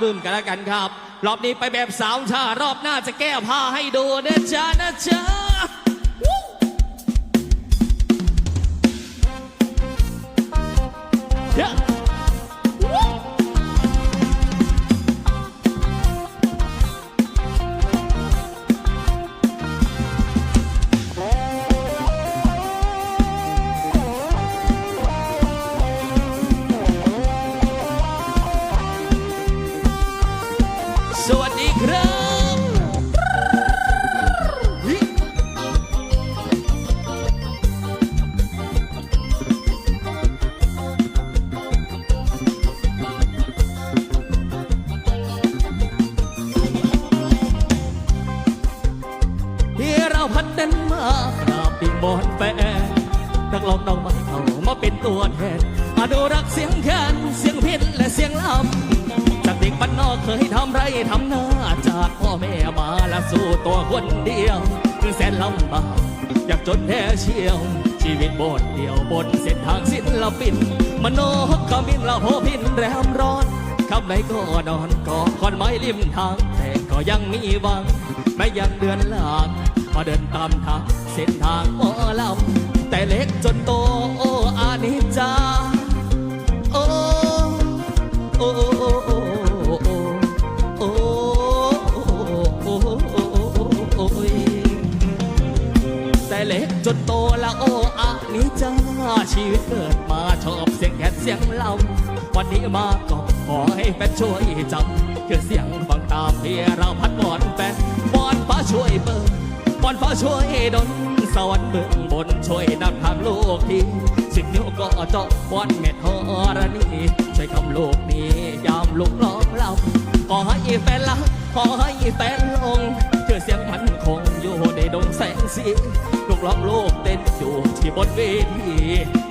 บึ้มกันแล้วกันครับ รอบนี้ไปแบบสาวชารอบหน้าจะแก้ผ้าให้ดูนะจ๊ะนะจ๊ะ อนแฟนนักร้องน้องมาเขามาเป็นตัวแทนมาดูรักเสียงแคนเสียงพินและเสียงลำจากเด็กบ้านนอกเคยทำไรทำนาจากพ่อแม่มาและสู้ตัวคนเดียวคือแสนลำบากอยากจนแท้เชียว ชีวิตบดเดียวบนเส้นทางศิลปินมโนขมินละโพพินแรมร้อนคำไหนก็นอนก็คอนไม้ริมทาง แต่ก็ยังมีหวังไม่ยังเดือนหลาง มาเดินตามทางเส้นทางหมอลำแต่เล็กจนโตโอ้อานิจจาโอ้โอ้โอ้โอ้โอ้โอ้โอ้โอ้แต่เล็กจนโตละโอ้อะนี่จ้าชีวิตเกิดมาชอบเสียงแคนเสียงลำวันนี้มาก็ขอให้แฟนช่วยจำคือเสียงฟังตามเพียเราพัดบอนแฟนบอนฟ้าช่วยเปิด บอนฟ้าช่วยดลสวรรค์เบื้องบนช่วยนำทางโลกทีสิบนิ้วก็เจาะบอนเม็ดธรณีช่วยคำโลกนี้ยามลุกล้อมเราขอให้แฟนรักขอให้แฟนลงเชื่อเสียงมันคงอยู่ในดงแสงสีลูกล้อมโลกเต้นอยู่ที่บนเวที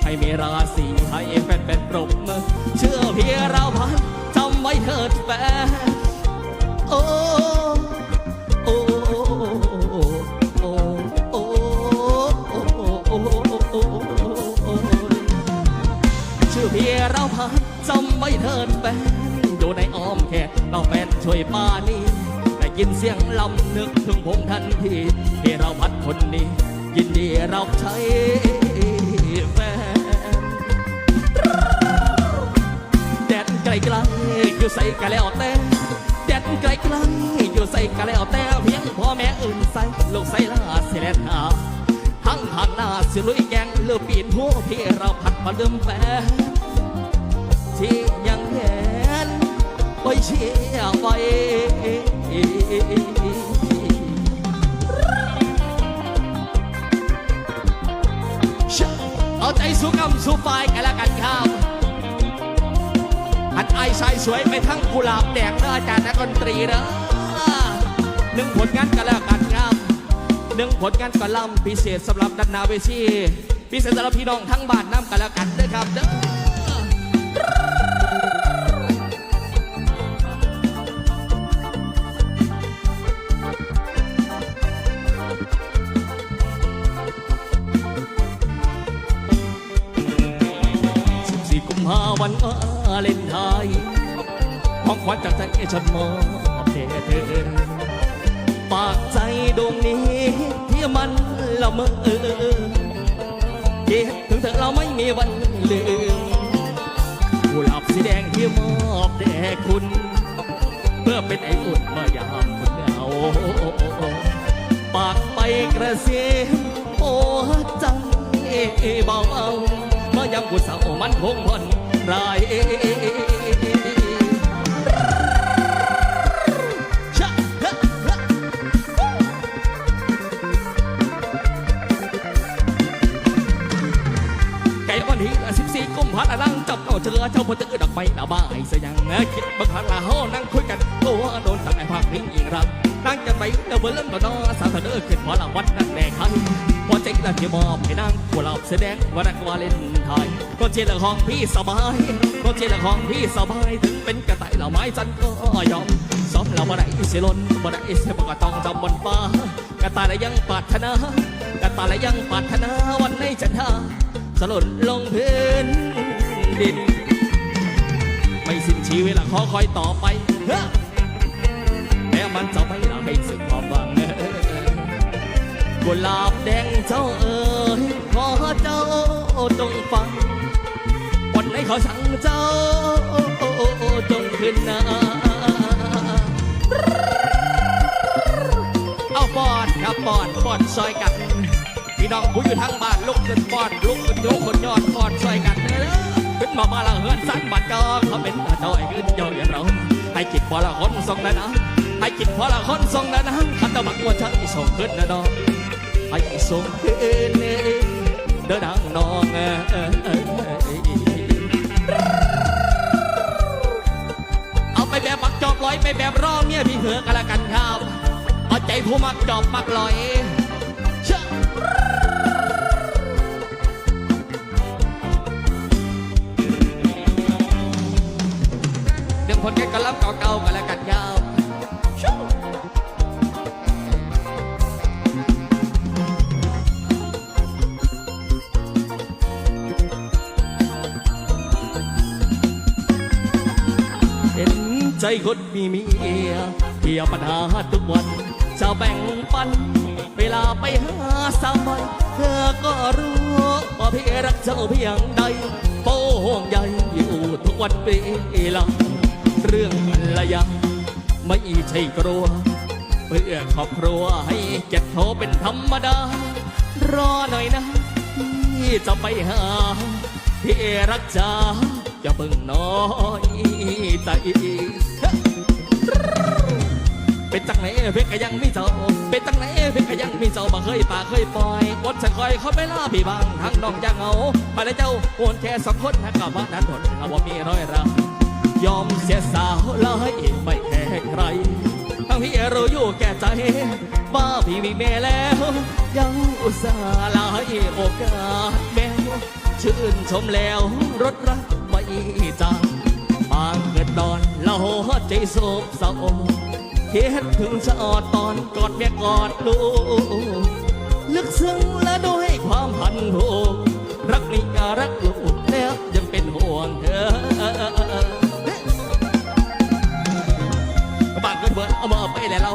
ให้มีราศีให้แฟนเป็นปรบมือเชื่อเพียงเราพันจำไว้เถิดแฟนโอ้โอ้ จำไว้เถิดแฟนอยู่ในอ้อมแขกเราแฟนช่วยป้านี่ได้ยินเสียงลำนึกถึงผมทันทีที่เราพัดคนนี้ ยินดีรับใช้แฟนแดดไกลไกลๆอยู่ใส่กะแล้วแต่แดดไกลไกลๆอยู่ใส่กะแล้วแต่เพียงพ่อแม่อื่นใส่ลูกใส่ลาเสียแลนหาทั้งทางหน้าสิลุยแกงเลือปีนหัวพี่เราพัดมาเดิมแฟน ที่ยังเห็นไว้เชียร์ไว้เอาใจสู้กำสู้ไฟกันล้วกันครับอันไอชายสวยไปทั้งกุหลาบแดงเด้ออาจารย์นักดนตรีเด้อหนึ่งผลงานกันแล้วกันครับหนึ่งผลงานกอนลำพิเศษสำหรับดันนาเวชีพิเศษสำหรับพี่น้องทั้งบ้านน้ำกันแล้วกันเด้อครับเด้อ วันวาเลนไทน์ของขวัญจากใจฉันมอบแด่เธอปากใจดวงนี้ที่มันละเมอคิดถึงเธอเราไม่มีวันลืมกุหลาบสีแดงที่มอบแด่คุณ เพื่อเป็นไออุ่นเมื่อยามคุณเหงาปากไปกระซิบโอ้ใจเบาเอาเมื่อยามคุศร้ามันคงผ่อน ไรไก่วันที่สิบสี่กุมภาพันธ์นั่งจับเอาเจอเจ้าพ่อเจอดอกไม้หน้าบ้านเสียยังคิดบางครั้งละเฮานั่งคุยกันตัวโดนตัดไอ้ภาคนิ่งอีกรังนั่งจะไปเดินเบิ่เล่นก็นอสาวเธอเด้อขึ้นพอละวันนั่งแดงคันพอเจ๊กนั่นที่มอบให้นั่งกุหลาบแสดงว่ารักวาเลน ทยก็เจียร์ละของพี่สบายก็เจียร์ละของพี่สบายถึงเป็นกระต่ายเหล่าไม้จันก็ยอมซ้อมเหล่าบ่ได้เสิลนบ่ได้เสียบ่ก็ต้องจำบนฟ้ากระต่ายและยังปัารนากระต่ายและยังปัารนาวันในจันทาสลดลงพื้นดิน ไม่สิ้นชีวิตหลังขอคอยต่อไปแม้มันจะไม่ลังให้สึกความหวังกุหลาบแดงเจ้าเอ๋ยขอเจ้า จงฟังวันไหนเขาสั่งเจ้าจงขึ้นนาเอาปอนครับปอนปอนซอยกันพี่น้องผู้อยู่ทางบ้านลุกขึ้นปอนลุกขึ้นโยกคนยอดปอนซอยกันเด้อขึ้นมามาละเฮือนสันบัดจอเขาเป็นตาจอยขึ้นยอยเราให้กินพอละคนทรงนะนะให้กินพอละคนทรงนะนะขันตะบักว่าจะส่งขึ้นนะน้องให้ส่งขึ้น เดินดังน้องเอาไปแบบมักจอบลอยไปแบบร้องเนี่ยพี่เหือกันละกันครับเอาใจผู้มักจอบมักลอยเชื่อเรื่องผลแค่กระลับเก่าๆกันแล้วกัน ใจคนมีเมียเกี่ยวปัญหาทุกวัน จะแบ่งปัน เวลาไปหาสาวใหม่เธอก็รู้ว่าพี่รักเจ้าเพียงใดโป้ห่วงใยอยู่ทุกวันเวลาเรื่องระยะไม่ใช่กลัวเพื่อครอบครัวให้เก็บโทเป็นธรรมดา รอหน่อยนะที่จะไปหาพี่รักจ้า จะเบิ่งน้อยใจเป็นจังไหนเพชรก็ยังไมีเจ้า เป็นจังไหนเพชรก็ยังไมีเจ้าบ่เคยป่าเคยปล่อยกดจะคอยเขาไปล่าพี่บางทั้งน้องยังเงามาได้เจ้าโอนแค่สองคนนะกับว่านั้นทนเอาว่ามีร้อยรายอมเสียสาวเลยไม่แค่ใครทั้งพี่รู้อยู่แก่ใจว่าพี่มีแม่แล้ว ยังอุตส่าห์ลายโอกาสแม่ ชื่นชมแล้วรถรักไม่จางบางเกิดดอนเราใจโศกเศร้าคิดถึงจะออดตอนกอดเมียกอดลูกลึกซึ้งและด้วยความพันผูกรักนี่ก็รักลูกแล้วยังเป็นห่วงเธอบางคนเบิดเอามาไปแล้วเรา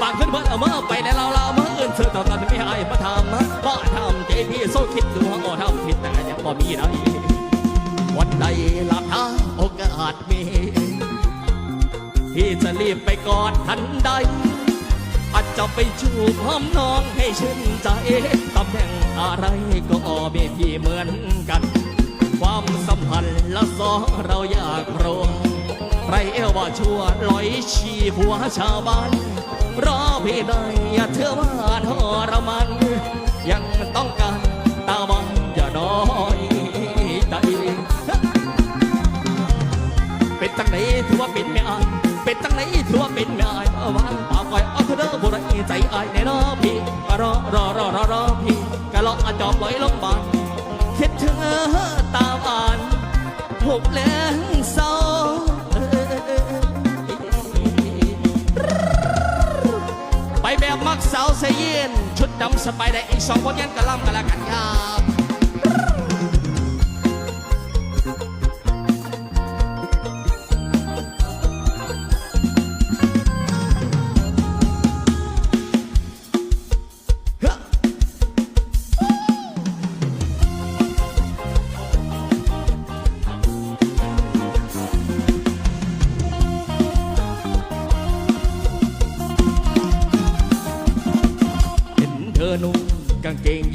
บางคนเบิดเอามาไปำใจพี่โซคิดดูว่าอ๋อทำผิดแต่ยังบ่มีได้วันใดหลับตาโอกาสมี ที่จะรีบไปกอดทันใด อาจจะไปจูบหอมน้องให้ชื่นใจตำแหน่งอะไรก็มีพี่เหมือนกัน ความสัมพันธ์ละสองเราอยากรู้ใครเอว่าชั่วลอยชีผัวชาวบ้านรอพี่ได้อย่าเชื่อว่าทรมัน ไม่อายเป็นจังไหนถือว่าเป็นไม่อายเอาวางปากไว้เอาเถอเด้อบ่ได้ใจอายแน่นอพี่ก็รอรอรอรอรอพี่ก็ลออาจอบลอยลงบานคิดถึงตามอ่านหกแรงเศร้าไปแบบมักสาวเสยเย็นชุดดำสบายได้อีกสองคนยันกระล่ำกันละกันครั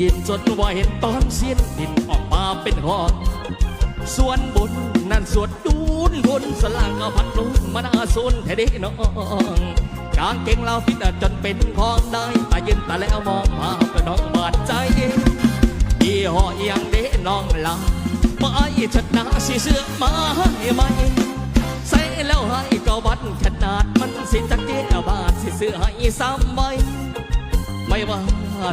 กางเกงยีนจนว่าเห็นตอนเสียนดินออกมาเป็นหอนส่วนบนนั่นสวดดูนบนสลางก็พัดลุนมานาซุนแท้เด้น้องกางเกงเราฟิตจนเป็นของได้ตายืนตาแล้วมองมาก็น้องบาดใจยี่ห้อเอียงเด้น้องลาไม่ชัดหนาสีเสื้อมาให้ไหมใส่แล้วให้ก็วัดขนาดมันสิจักเจ้าบาทสิซื้อให้ซ้ำใบไม่ว่า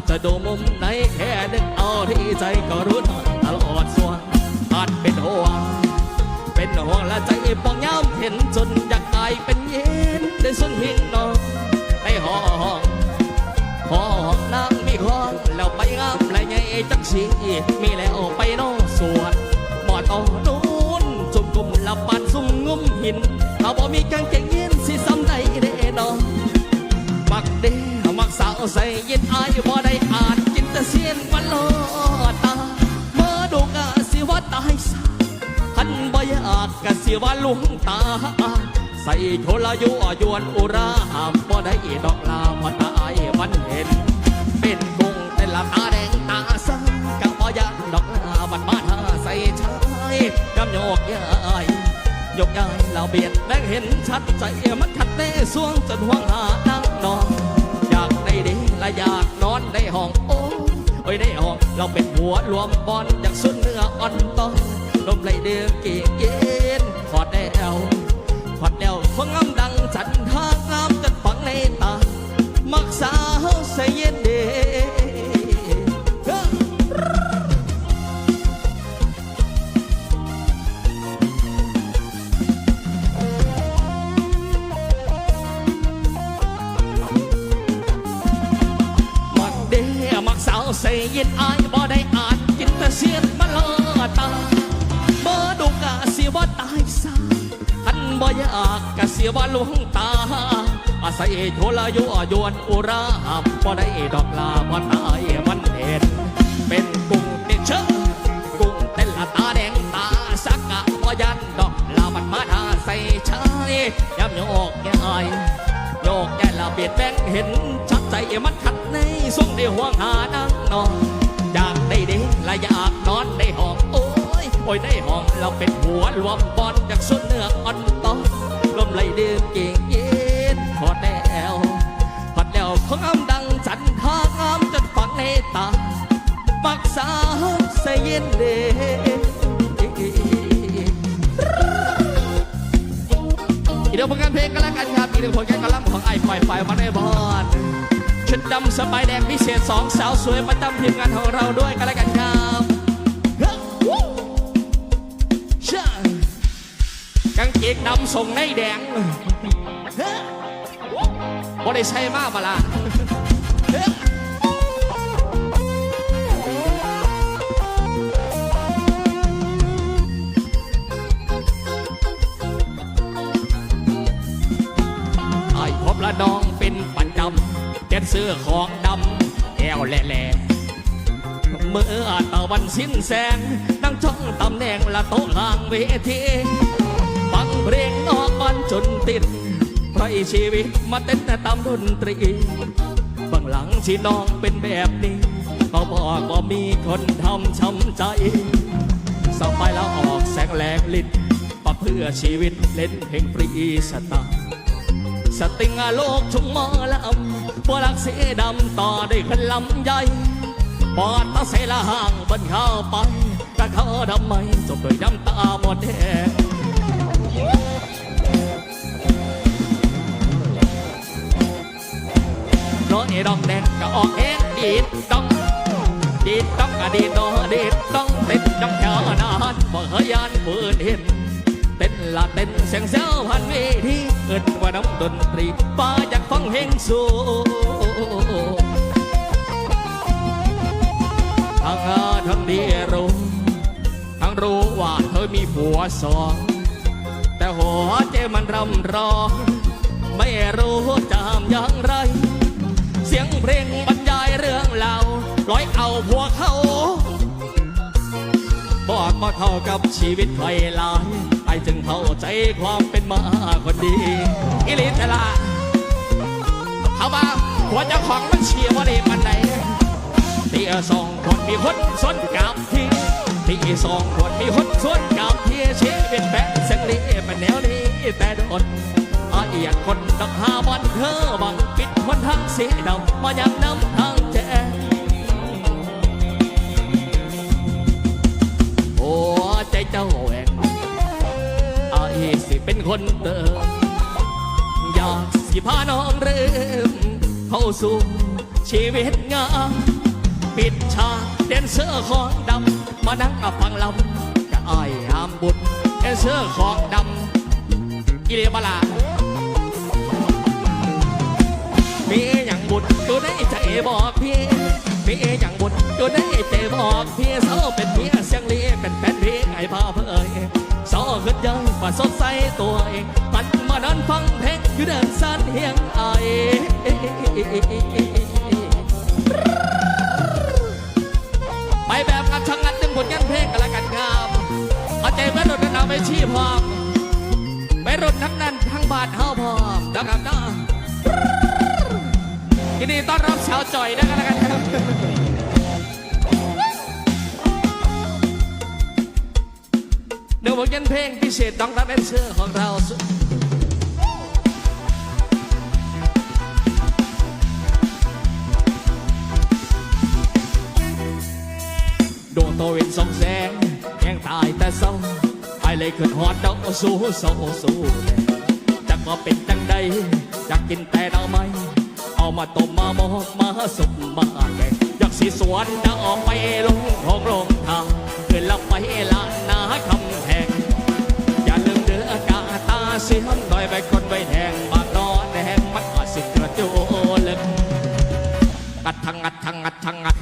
จะดูมุมไหนแค่นึกเอาที่ใจก็รู้ทันตลอดส่วนอาจเป็นห่วง เป็นห่วงและใจปองย้ำเห็นจนอยากกลายเป็นเย็นได้สุนหินนอนในห้องห้องนางมีของแล้วไปงามและใหญ่จักสีมีแล้วไปนอสวนหมอดเอนู้นจุ่มกลุ่มละปานซุ่มงุ้มหินถ้าบ่มีกางเกงยีนสิซ้ำใดเด้นอมักเด้าใส่ยินอายบ่ได้อ่านกินแต่เสียนวันลอตาเมื่อดูกะสิว่าตายซะคันบ่อยากกะสิว่าลุงตา ใส่โทรยุยวนอุราบ่ได้ดอกลาบตายวันเห็น เป็นกุ้งแต่ละตาแดงตาซ้ำกะบ่อยากดอกลาบัดมาทาใส่ชายกำโยกยายยกยายเราเบียดแบงเห็นชัดใจมันขัดใน่สวงจนห่วงหาดังนอน ละอยากนอนในห้องโอ้ยโอ้ยในห้อง เราเป็นหัวรวมบอลจากสุดเนื้ออ่อนตอนลมไหลเดือเกียเย็นขอดแดวขอดแดวฟังงามดังจันทางงามจนฝังในตามักษา ยุยวนอุราบ่ได้ดอกลาบ่ตายมันเห็นเป็นกุ้งเด็กเชิงกุ้งเต้นละตาแดงตาสักกะบ่ยันดอกลามันมาทาใส่ชายยำโยกยายโยกแย่ละเบียดแบงเห็นชัดใจมันขัดในส่งเดียวห่วงหานั่งนอนอยากได้ดีและอยากนอนในห้องโอ้ยโอ้ยในห้องเราเป็นหัวรวมบอลจากสุดเนื้ออ่อนตอนลมไหลเดือเก่งเย็นพอแล้ วพอดแล้วพงามดังจันทางามจนฝังในตาปักษาใส่เย็นเดอีกเดี๋ยวผลงานเพลงกันแล้วกันครับอีกหนึ่งผลงานกอลัมน์ของไอ้ปล่อยไฟมาในบอลชุดดำสบายแดงพิเศษสองสาวสวยประจำทีมงานของเราด้วยกันแล้วกันครับเฮ้ยช่ากางเกงดำส่งในแดง บ่ได้ใช้มากมาละไอ้พบละน้องเป็นปันจำแดนเสื้อของดำแอวแหล่ๆเมื่อตะวันสิ้นแสงนั่งจ้องตำแหน่งละโต๊ะล่างเวทีฟังเพลงนอกบ้านจนติด ไพรชีวิตมาเต้นแต่ตามดนตรีบางหลังที่น้องเป็นแบบนี้เขาบอกว่ามีคนทำช้ำใจสบายแล้วออกแสงแหลกลิ้นปะเพื่อชีวิตเล่นเพลงฟรีสไตล์สติงอาโลกชุมมอลำพวรักเสียดำต่อได้วยขึ้นลำใหญ่ปอดตาเสละห่างบนเข้าไปแต่เขาทำไมจบด้วยน้ำตาหมดแดง น้อยดอกแดงก็ออกเองดีดต้องดีดต้องกะดีดโนดีดต้องเต้นจ้องแถวนานบ่เคยยานปืนเห็นเต้นละเต้นเสียงเซลพันเวทีเอิดว่าน้ำดนตรีป้าอยากฟังเพลงสูทั้งอาทั้งดีรู้ทั้งรู้ว่าเธอมีผัวสอง แต่หัวใจมันรำร้องไม่รู้จะทำอย่างไร เสียงเพลงบรรยายเรื่องเล่าร้อยเอาผัวเขา บอกว่าเท่ากับชีวิตใครหลายไอจึงเข้าใจความเป็นมาคนดี อิลิตละเอาบ้าหัวเจ้าของมันเชียร์ว่าดีมันไหนตีสองคนมีคนสนกับที่ตีสองคนมีคนสนกับที่ชีวิตแบกเส้นลีเป็นแนวนี้แต่โดน อาเอียดคนดักหาวันเธอบังปิดคนทางสีดำมายังน้ำทางแจงหัวใจเจ้าแหวงอาสิเป็นคนเติมอยากสิพาน้องเริ่มเข้าสู่ชีวิตงามปิดฉากเดนเซอร์ของดำมานั่งฟังลำกับอายหามบุญเดนเซอร์ของดำอิเลบลา มีอย่างบุญอยู่ในใจบอกพี่มีอย่างบุญอยู่ในใจบอกพี่เศร้าเป็นเมียเสียงลีเป็นแฟนพี่ไอ้พาเพยเศร้าขึ้นยังว่าสดใสตัวเองมันมานอนฟังเพลงอยู่เดินสันเฮียงไอไปแบบกับช่างงัดจึงผลงานเพลงกันละกันครับเอาใจแม่ดนตรีไปชี้พร้อมทั้งนั้นทั้งบาทเฮาพร้อมนะครับเนา ยินดีต้อนรับชาวจอยด้วยกันแล้วกันครับ เดี๋ยวผมยันเพลงพิเศษต้องรับแดนเซอร์ของเรา ดวงโตเวนสองแสงแยังตายแต่เศร้าไปเลยขึ้นหอดดอกสู้สู้สู้จักว่าเป็นจังใดอยากกินแต่ดอกไม้ มาต้มมาหมกมาสุกมาแกงอยากสีสวนจะออกไปลงของลงทางเกินลับไปลานนาคำแหงอย่าลืมเดือกาตาเสียมหน่อยไปคนไปแหงบางนอแดงมันอาสิกระโจลึกงัดทังงัดทังงัดทังงัด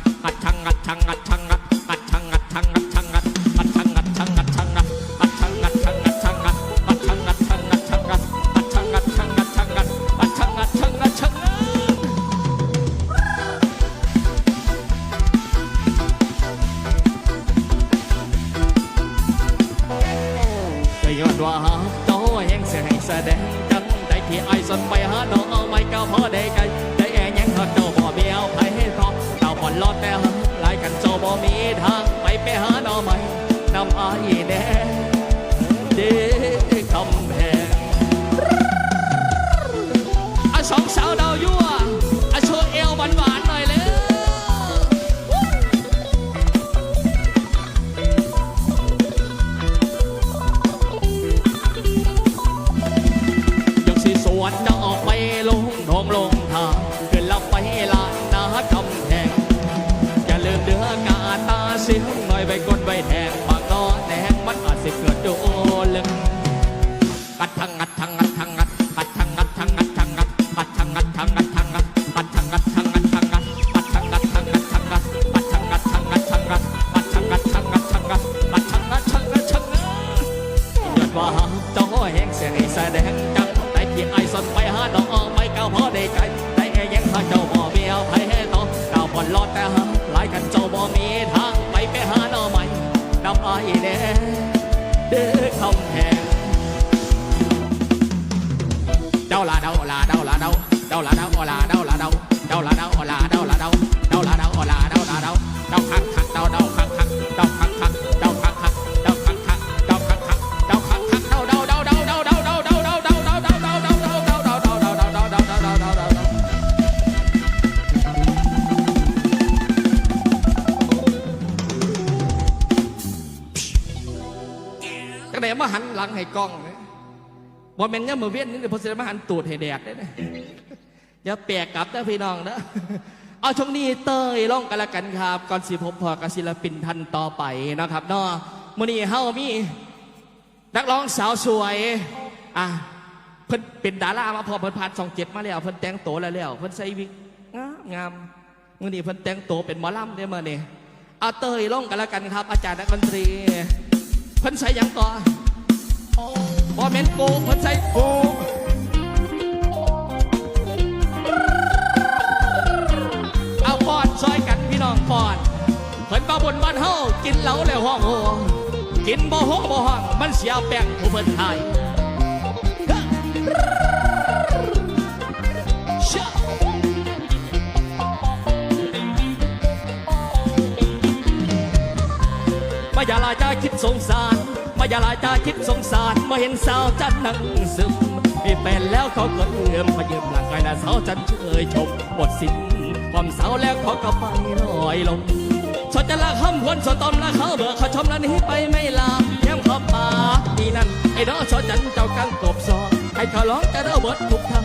บ่มีทางไปไปหาน้อใหม่นำไอ้แน่เด้อคำแหงเจ้าลาเดาลาเดาลาเดาเจ้าลาเดาลาเดาลาเดา บ่แมนเนี่ยมือเวียนนี่เดี๋ยวพอเสร็จมาหันตูดให้แดดได้เนี่ยอย่าแปลกกลับนะพี่น้องนะเอาช่วงนี้เตยล่องกันละกันครับ ก่อนสิผมพอกับศิลปินท่านต่อไปนะครับเนาะมื้อนี้เฮามีนักร้องสาวสวยอะเพิ่นเป็นดารามาพอเพิ่นผ่านสองเจ็ดมาแล้วเพิ่นแต่งตัวแล้วแล้วเพิ่นใส่วิกงามงามมื้อนี้เพิ่นแต่งตัวเป็นหมอลำได้อมื้อนี้เอาเตยลงกันล้วกันครับ อาจารย์นักดนตรีเพิ่นใส่ยังต่อ บ่แม่นโกเพิ่นใส่โกเอาปอนซอยกันพี่น้องปอนเพิ่นมาบนบ้านเฮากินเหล้าแล้วห้องโหกินบ่ห้องบ่ห้องมันเสียแป้งผู้เพิ่นทายอมาอย่าลาจาคิดสงสาร อย่าลาจ้าคิดสงสารมาเห็นสาวจันนั่งซึมมีแฟนแล้วเขาก็เอื้อมมายืมหลังกายนะสาวจันเชยชมหมดสิ้นความสาวแล้วเขาก็ไปลอยลงชดจะลากห้ำพวนสดตอมละเขาเบื่อเขาชมแล้วหนี้ไปไม่ลาแย้มขอบปาอีนั่นไอ้น้อชดจันเจ้ากังกบซอให้เขาร้องจะระเบิดทุกทาง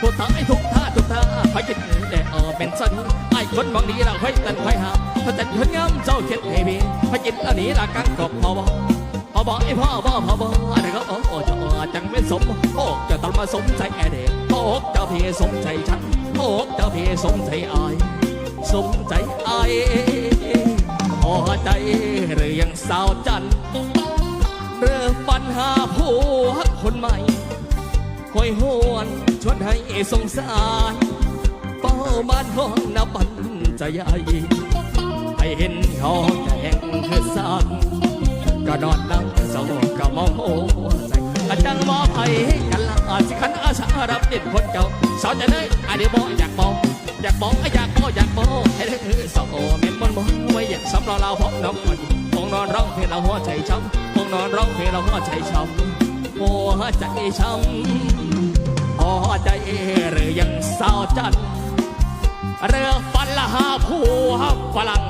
ผู้ท้ายทุกท่าทุกท่าคอยกินแต่เออเป็นสันไอ้คนบางนี้เราค่อยตันค่อยหาพอจัดคนงามเจ้าเข็ดเฮบีพอกินแล้วนี้ละกังกบพอ พอบอกไอ้พ่อพ่อพ่อบอกอะไรก็โอ้โอ้จะจังเป็นสมโอ้จะต้องมาสมใจแอเด็กโอ้เจ้าพี่สมใจฉันโอ้เจ้าพี่สมใจอายสมใจไอ้พอใจหรือยังสาวจันเริ่มปัญหาผัวคนใหม่คอยหวนชวนให้สงสารเป้าบ้านห้องนับปันใจใหญ่ให้เห็นเขาแข่งคือสร้าง ก็นอนนั่งเศร้าก็มองโอ้ใจอาจังมอบให้กันละอาสิขันอาสารับเด็ดคนเก่าสาวจะเลยอาเดี๋ยวบอกอยากบอกอยากบอกอยากบอกอยากบอกให้ได้สาวเม็นมันบอกไว้อยากสำรอเราพบน้องคนห้องนอนร้องเพลงเราหัวใจช้ำห้องนอนร้องเพลงเราหัวใจช้ำหัวใจช้ำหัวใจหรือยังสาวจันทร์เรือฟันละหาผัวฝรั่ง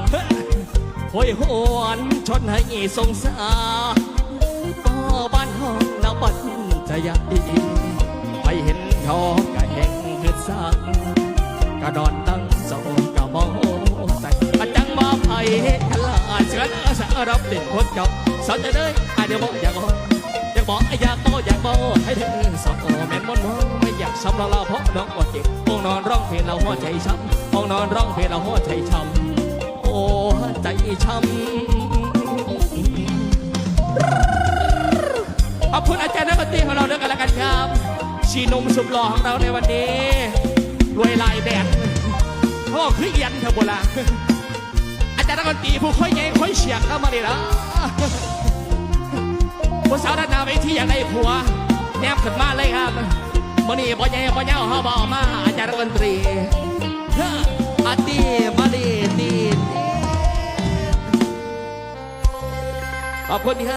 โหยหวนชนให้สงสารก็บ้านห้องนาบันจะยักดีไปเห็นทองกะแห่งคือสักกระดอนตั้งสองกะมองใส่อาจังมาไผ่ทลาเชิญอาสารับเด่นคนเก่าสอนจะเลยอาเดี๋ยวบอกอยากบอกอยากบอกอยากบอกอยากบอกให้เธอสอนแม่นมนมองไม่อยากซ้ำเราเราเพราะน้องอดเจ็บห้องนอนร้องเพลงเราหัวใจช้ำห้องนอนร้องเพลงเราหัวใจช้ำ ใจช้ำขอบคุณอาจารย์นักดนตรีของเราด้วยกันแล้วกันครับชีนมสุดหล่อของเราในวันนี้รวยลายแดดเขาบอกคือเอียนเถอะโบราณอาจารย์นักดนตรีผู้ค่อยใหญ่ค่อยเฉียกเข้ามาเลยนะผู้สาวด้านหน้าเวทีอย่างไรผัว แนบขึ้นมาเลยครับมื่อนี้บ่ใหญ่บ่เย้าเขาบอกมาอาจารย์ดนตรี ออาตีมาดีดีขอบคุณครับ